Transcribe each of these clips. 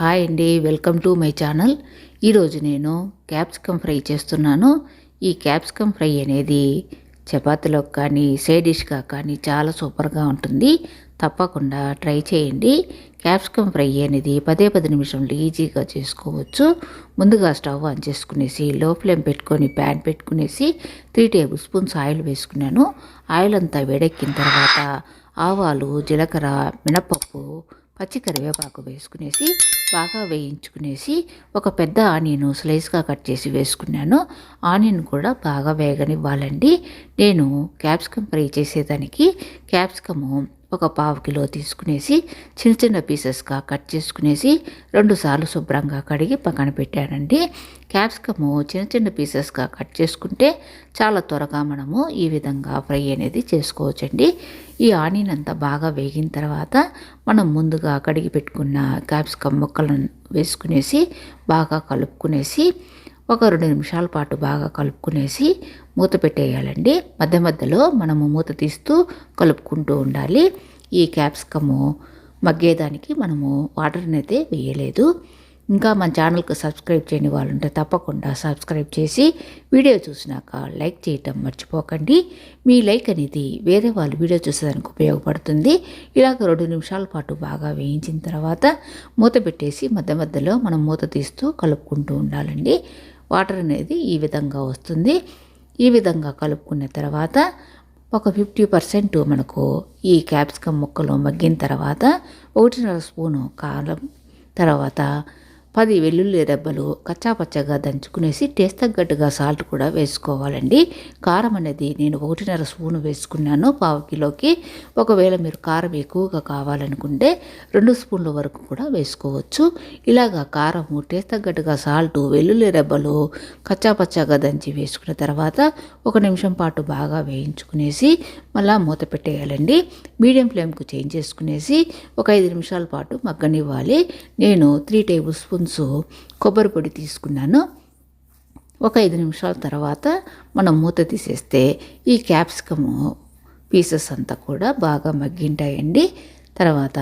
Hi అండి welcome to my channel. ఈరోజు నేను క్యాప్సికమ్ ఫ్రై చేస్తున్నాను. ఈ క్యాప్సికమ్ ఫ్రై అనేది చపాతీలోకి కానీ సైడ్ డిష్గా కానీ చాలా సూపర్గా ఉంటుంది. తప్పకుండా ట్రై చేయండి. క్యాప్సికమ్ ఫ్రై అనేది పదే పది నిమిషంలో ఈజీగా చేసుకోవచ్చు. ముందుగా స్టవ్ ఆన్ చేసుకునేసి లో ఫ్లేమ్ పెట్టుకొని ప్యాన్ పెట్టుకునేసి త్రీ టేబుల్ స్పూన్స్ ఆయిల్ వేసుకున్నాను. ఆయిల్ అంతా వేడెక్కిన తర్వాత ఆవాలు జీలకర్ర మినపప్పు పచ్చి కరివేపాకు వేసుకునేసి బాగా వేయించుకునేసి ఒక పెద్ద ఆనియన్ స్లైస్గా కట్ చేసి వేసుకున్నాను. ఆనియన్ కూడా బాగా వేగనివ్వాలండి. నేను క్యాప్సికమ్ ఫ్రై చేసేదానికి క్యాప్సికము ఒక పావు కిలో తీసుకునేసి చిన్న చిన్న పీసెస్గా కట్ చేసుకునేసి రెండుసార్లు శుభ్రంగా కడిగి పక్కన పెట్టానండి. క్యాప్సికము చిన్న చిన్న పీసెస్గా కట్ చేసుకుంటే చాలా త్వరగా మనము ఈ విధంగా ఫ్రై అనేది చేసుకోవచ్చండి. ఈ ఆనియన్ అంతా బాగా వేగిన తర్వాత మనం ముందుగా కడిగి పెట్టుకున్న క్యాప్సికమ్ ముక్కలను వేసుకునేసి బాగా కలుపుకునేసి ఒక రెండు నిమిషాల పాటు బాగా కలుపుకునేసి మూత పెట్టేయాలండి. మధ్య మధ్యలో మనము మూత తీస్తూ కలుపుకుంటూ ఉండాలి. ఈ క్యాప్సికము మగ్గేదానికి మనము వాటర్ని అయితే వేయలేదు. ఇంకా మన ఛానల్కి సబ్స్క్రైబ్ చేయని వాళ్ళు ఉంటే తప్పకుండా సబ్స్క్రైబ్ చేసి వీడియో చూసినాక లైక్ చేయటం మర్చిపోకండి. మీ లైక్ అనేది వేరే వాళ్ళు వీడియో చూసేదానికి ఉపయోగపడుతుంది. ఇలాగ రెండు నిమిషాల పాటు బాగా వేయించిన తర్వాత మూత పెట్టేసి మధ్య మధ్యలో మనం మూత తీస్తూ కలుపుకుంటూ ఉండాలండి. వాటర్ అనేది ఈ విధంగా వస్తుంది. ఈ విధంగా కలుపుకున్న తర్వాత ఒక ఫిఫ్టీ పర్సెంట్ మనకు ఈ క్యాప్సికమ్ ముక్కలు మగ్గిన తర్వాత ఒకటిన్నర స్పూను కారం తర్వాత పది వెల్లుల్లి రెబ్బలు కచ్చాపచ్చగా దంచుకునేసి టేస్ట్ తగ్గట్టుగా సాల్ట్ కూడా వేసుకోవాలండి. కారం అనేది నేను ఒకటిన్నర స్పూన్ వేసుకున్నాను పావు కిలోకి. ఒకవేళ మీరు కారం ఎక్కువగా కావాలనుకుంటే రెండు స్పూన్ల వరకు కూడా వేసుకోవచ్చు. ఇలాగా కారము టేస్ట్ తగ్గట్టుగా సాల్ట్ వెల్లుల్లి రెబ్బలు కచ్చాపచ్చగా దంచి వేసుకున్న తర్వాత ఒక నిమిషం పాటు బాగా వేయించుకునేసి మళ్ళా మూత పెట్టేయాలండి. మీడియం ఫ్లేమ్కు చేంజ్ చేసుకునేసి ఒక ఐదు నిమిషాల పాటు మగ్గనివ్వాలి. నేను త్రీ టేబుల్ స్పూన్స్ కొబ్బరి పొడి తీసుకున్నాను. ఒక ఐదు నిమిషాల తర్వాత మనం మూత తీసేస్తే ఈ క్యాప్సికము పీసెస్ అంతా కూడా బాగా మగ్గింటాయండి. తర్వాత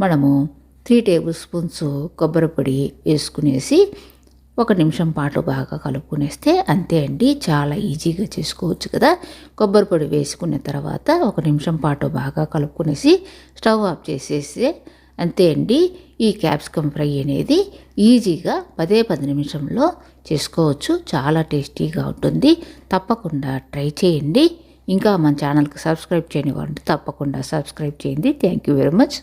మనము త్రీ టేబుల్ స్పూన్స్ కొబ్బరి పొడి వేసుకునేసి ఒక నిమిషం పాటు బాగా కలుపుకునేస్తే అంతే అండి. చాలా ఈజీగా చేసుకోవచ్చు కదా. కొబ్బరి పొడి వేసుకున్న తర్వాత ఒక నిమిషం పాటు బాగా కలుపుకునేసి స్టవ్ ఆఫ్ చేసేసి అంతే అండి. ఈ క్యాప్సికమ్ ఫ్రై అనేది ఈజీగా పదే పది నిమిషంలో చేసుకోవచ్చు. చాలా టేస్టీగా ఉంటుంది. తప్పకుండా ట్రై చేయండి. ఇంకా మన ఛానల్కి సబ్స్క్రైబ్ చేయని వాళ్ళు తప్పకుండా సబ్స్క్రైబ్ చేయండి. Thank you very much